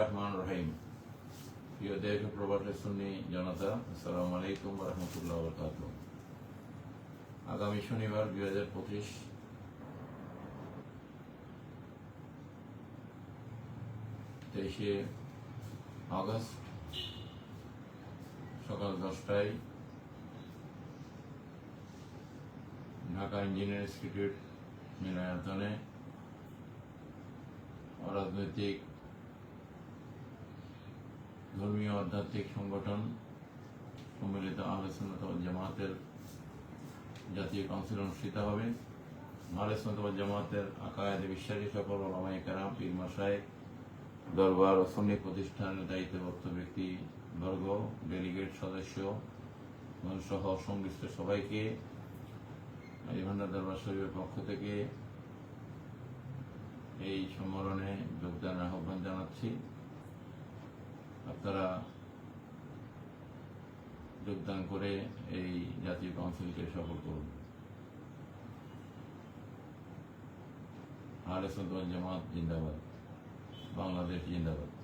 রহমান রহিম। প্রিয় দেশ ও প্রবাসী সুন্নি জনতা আলাইকুম রহমতুল্লাহ বরকাত আগামী শনিবার দুই হাজার পঁচিশ তেইশে আগস্ট সকাল দশটায় ঢাকা ইঞ্জিনিয়ার ইনস্টিটিউট মিলনায়তনে অরাজনৈতিক ধর্মীয় আধ্যাত্মিক সংগঠন সম্মিলিত আলোচনা জামাতের জাতীয় কাউন্সিল অনুষ্ঠিত হবে। আলোচনা জামাতের আকায়াদে বিশ্বাসী সকল ওলামাই কারাম, পীর মাসায় দরবার ও সন্নি প্রতিষ্ঠানের দায়িত্বপ্রাপ্ত ব্যক্তি বর্গ, ডেলিগেট সদস্য সহ সংশ্লিষ্ট সবাইকে আলী ভান্ডার দরবার শরীফের পক্ষ থেকে এই সম্মেলনে যোগদানের আহ্বান জানাচ্ছি। আপনারা যোগদান করে এই জাতীয় কাউন্সিলকে সফল করুন। আর সুন্নাত জামাত জিন্দাবাদ। বাংলাদেশ জিন্দাবাদ।